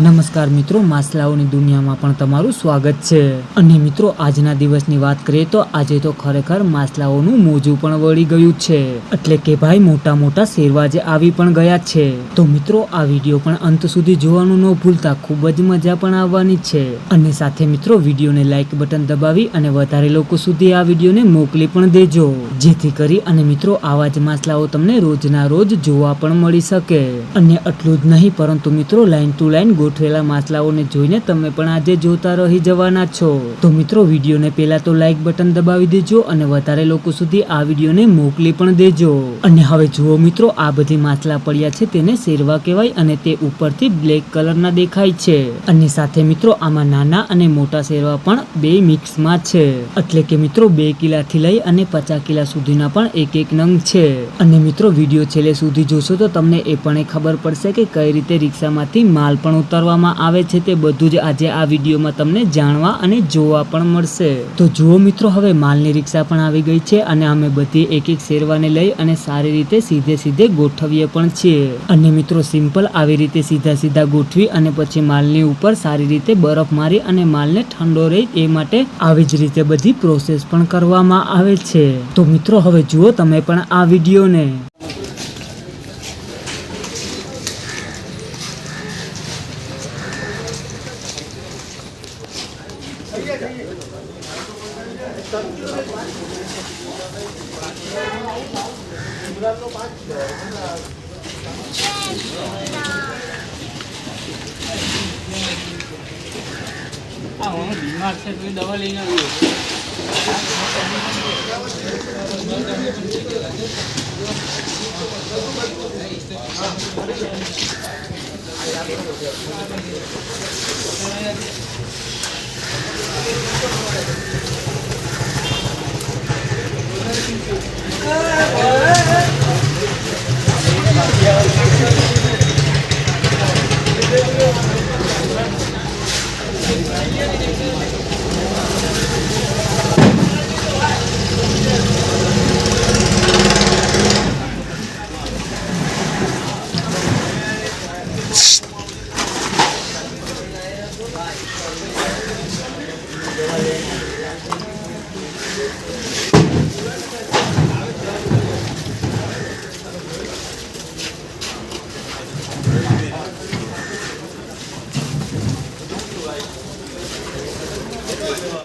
નમસ્કાર મિત્રો, માસલાઓની દુનિયામાં પણ તમારું સ્વાગત છે. અને મિત્રો, આજના દિવસની વાત કરીએ તો આજે તો ખરેખર માસલાઓનું મોજું પણ વળી ગયું છે. એટલે કે ભાઈ, મોટા મોટા શેરવાજે આવી પણ ગયા છે. તો મિત્રો, આ વીડિયો પણ અંત સુધી જોવાનું ન ભૂલતા ખૂબ જ મજા પણ આવવાની છે. અને સાથે મિત્રો, વિડીયોને લાઇક બટન દબાવી અને વધારે લોકો સુધી આ વિડીયોને મોકલી પણ દેજો. જેથી કરી અને મિત્રો, આવા જ માસલાઓ તમને રોજના રોજ જોવા પણ મળી શકે. અને એટલું જ નહીં, પરંતુ મિત્રો લાઇન ટુ લાઈન ગોઠવેલા માછલાઓને જોઈને તમે પણ આજે જોતા રહી જવાના છો. તો મિત્રો, વિડીયોને પહેલા તો લાઈક બટન દબાવી દેજો અને વધારે લોકો સુધી આ વિડીયોને મોકલી પણ દેજો. અને હવે જુઓ મિત્રો, આ બધી માછલા પડ્યા છે તેને શેરવા કહેવાય અને તે ઉપરથી બ્લેક કલરના દેખાય છે. અને સાથે મિત્રો, આમાં નાના અને મોટા શેરવા પણ બે મિક્સમાં છે. એટલે કે મિત્રો, બે કિલાથી લઈ અને પચાસ કિલા સુધીના પણ એક એક નંગ છે. અને મિત્રો, વીડિયો છેલ્લે સુધી જોશો તો તમને એ પણ ખબર પડશે કે કઈ રીતે રિક્ષામાંથી માલ પણ ઉતારવામાં આવે છે તે બધું જ આજે આ વિડીયોમાં તમને જાણવા અને જોવા પણ મળશે. તો જુઓ મિત્રો, હવે માલની રિક્ષા પણ આવી ગઈ છે અને અમે બધી એક એક શેરવાને લઈ અને સારી રીતે સીધે સીધે ગોઠવીએ પણ છીએ. અને મિત્રો, સિમ્પલ આવી રીતે સીધા સીધા ગોઠવી અને પછી માલની ઉપર સારી રીતે બરફ મારી અને માલને ઠંડો રહે એ માટે આવી જ રીતે બધી પ્રોસેસ પણ કરવામાં આવે છે. તો મિત્રો, હવે જુઓ તમે પણ આ વિડીયોને. હા હું બીમાર છે તો દવા લઈને આવ્યો Psst.